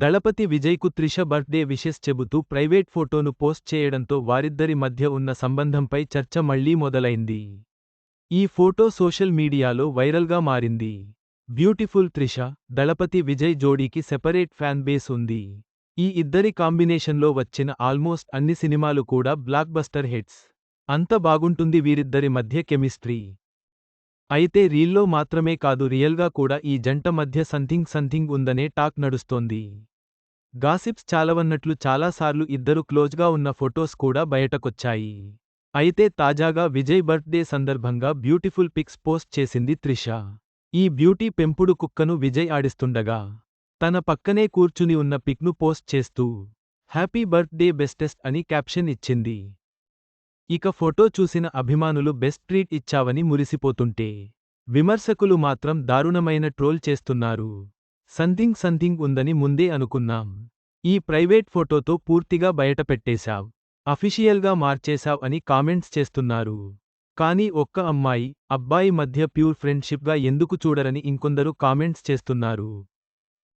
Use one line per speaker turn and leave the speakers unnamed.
దళపతి విజయ్కు Trisha birthday wishes చెబుతూ private ఫోటోను పోస్ట్ చేయడంతో వారిద్దరి మధ్య ఉన్న సంబంధంపై చర్చ మళ్ళీ మొదలైంది. ఈ ఫోటో సోషల్ మీడియాలో వైరల్గా మారింది. బ్యూటిఫుల్ త్రిష దళపతి విజయ్ జోడీకి సెపరేట్ ఫ్యాన్ బేస్ ఉంది. ఈ ఇద్దరి కాంబినేషన్లో వచ్చిన ఆల్మోస్ట్ అన్ని సినిమాలు కూడా బ్లాక్ బస్టర్ హిట్స్. అంత బాగుంటుంది వీరిద్దరి మధ్య కెమిస్ట్రీ. అయితే రీల్లో మాత్రమే కాదు రియల్గా కూడా ఈ జంట మధ్య సంథింగ్ సంథింగ్ ఉందనే టాక్ నడుస్తోంది. గాసిప్స్ చాలవన్నట్లు చాలాసార్లు ఇద్దరు క్లోజ్గా ఉన్న ఫొటోస్ కూడా బయటకొచ్చాయి. అయితే తాజాగా విజయ్ బర్త్డే సందర్భంగా బ్యూటిఫుల్ పిక్స్ పోస్ట్ చేసింది త్రిష. ఈ బ్యూటీ పెంపుడు కుక్కను విజయ్ ఆడిస్తుండగా తన పక్కనే కూర్చుని ఉన్న పిక్ను పోస్ట్ చేస్తూ హ్యాపీ బర్త్డే బెస్టెస్ట్ అని క్యాప్షన్ ఇచ్చింది. ఇక ఫోటో చూసిన అభిమానులు బెస్ట్ ట్రీట్ ఇచ్చావని మురిసిపోతుంటే విమర్శకులు మాత్రం దారుణమైన ట్రోల్ చేస్తున్నారు. సంథింగ్ సంథింగ్ ఉందని ముందే అనుకున్నాం. ఈ ప్రైవేట్ ఫోటోతో పూర్తిగా బయటపెట్టేశావ్. అఫిషియల్గా మార్చేశావ్ అని కామెంట్స్ చేస్తున్నారు. కానీ ఒక్క అమ్మాయి అబ్బాయి మధ్య ప్యూర్ ఫ్రెండ్షిప్గా ఎందుకు చూడరని ఇంకొందరు కామెంట్స్ చేస్తున్నారు.